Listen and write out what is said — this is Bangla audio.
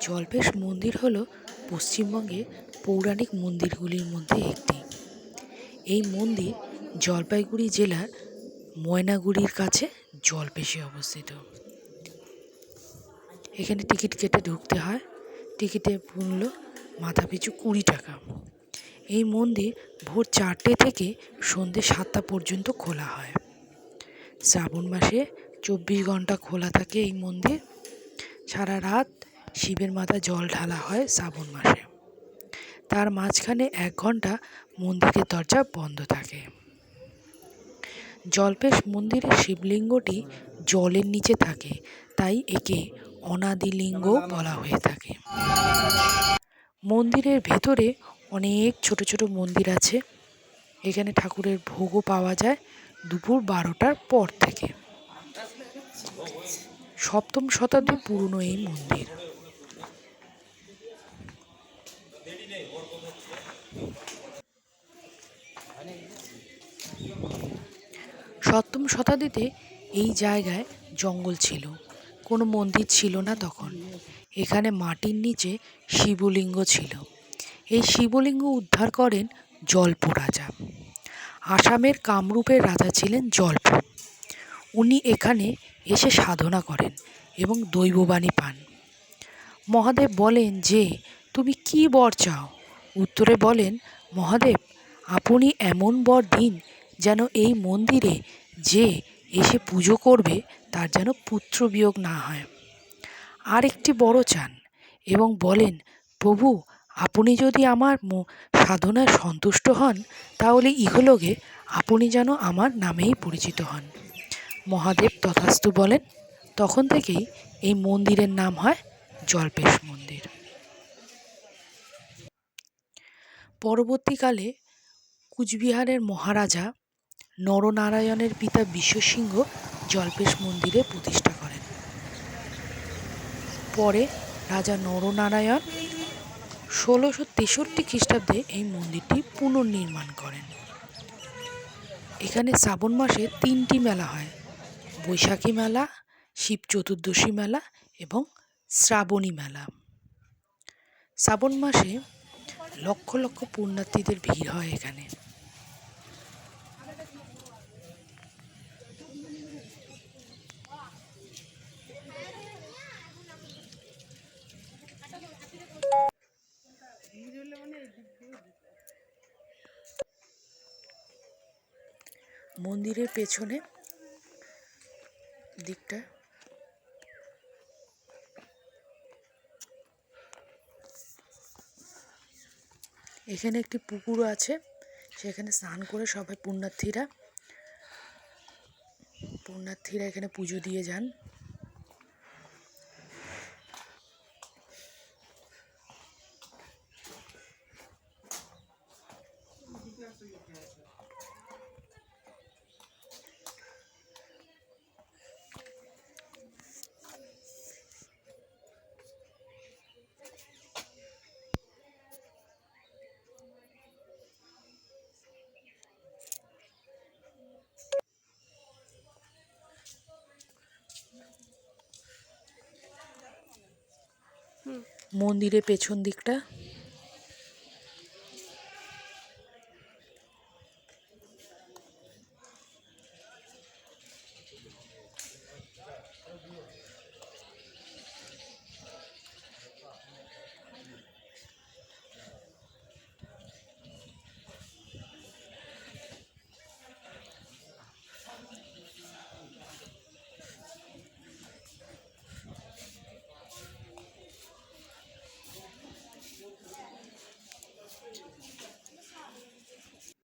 জল্পেশ মন্দির হল পশ্চিমবঙ্গের পৌরাণিক মন্দিরগুলির মধ্যে একটি। এই মন্দির জলপাইগুড়ি জেলার ময়নাগুড়ির কাছে জল্পেশে অবস্থিত। এখানে টিকিট কেটে ঢুকতে হয়। টিকিটের মূল্য মাথাপিছু কুড়ি টাকা। এই মন্দির ভোর চারটে থেকে সন্ধ্যে সাতটা পর্যন্ত খোলা হয়। শ্রাবণ মাসে চব্বিশ ঘণ্টা খোলা থাকে এই মন্দির। সারা রাত শিবের মাথায় জল ঢালা হয় শ্রাবণ মাসে। তার মাঝখানে এক ঘণ্টা মন্দিরের দরজা বন্ধ থাকে। জল্পেশ মন্দিরের শিবলিঙ্গটি জলের নিচে থাকে, তাই একে অনাদিলিঙ্গ বলা হয়ে থাকে। মন্দিরের ভেতরে অনেক ছোট ছোট মন্দির আছে। এখানে ঠাকুরের ভোগও পাওয়া যায় দুপুর বারোটার পর থেকে। সপ্তম শতাব্দী পুরনো এই মন্দির। সপ্তম শতাব্দীতে এই জায়গায় জঙ্গল ছিল। কোনো মন্দির ছিল না তখন। এখানে মাটির নিচে শিবলিঙ্গ ছিল। এই শিবলিঙ্গ উদ্ধার করেন জল্প রাজা। আসামের কামরূপের রাজা ছিলেন জল্প উনি এখানে এসে সাধনা করেন এবং দৈববাণী পান। মহাদেব বলেন যে, তুমি কি বর চাও? উত্তরে বলেন, মহাদেব, আপনি এমন বর দিন যেন এই মন্দিরে যে এসে পুজো করবে, তার যেন পুত্র বিয়োগ না হয়। আর একটি বড় চান এবং বলেন, প্রভু, আপনি যদি আমার সাধনায় সন্তুষ্ট হন, তাহলে ইহলোকে আপনি যেন আমার নামেই পরিচিত হন। মহাদেব তথাস্তু বলেন, তখন থেকেই এই মন্দিরের নাম হয় জল্পেশ মন্দির। পরবর্তীকালে কুচবিহারের মহারাজা নরনারায়ণের পিতা বিশ্বসিংহ জল্পেশ মন্দিরে প্রতিষ্ঠা করেন। পরে রাজা নরনারায়ণ ষোলোশো তেষট্টি খ্রিস্টাব্দে এই মন্দিরটি পুনর্নির্মাণ করেন। এখানে শ্রাবণ মাসে তিনটি মেলা হয়, বৈশাখী মেলা, শিব চতুর্দশী মেলা এবং শ্রাবণী মেলা। শ্রাবণ মাসে লক্ষ লক্ষ পুণ্যার্থীদের ভিড় হয় এখানে। মন্দিরের পেছনে দিকটা। এখানে একটি পুকুর আছে, সেখানে স্নান করে সবাই পুণ্যার্থীরা পুণ্যার্থীরা এখানে পুজো দিয়ে যান। মন্দিরের পেছন দিকটা।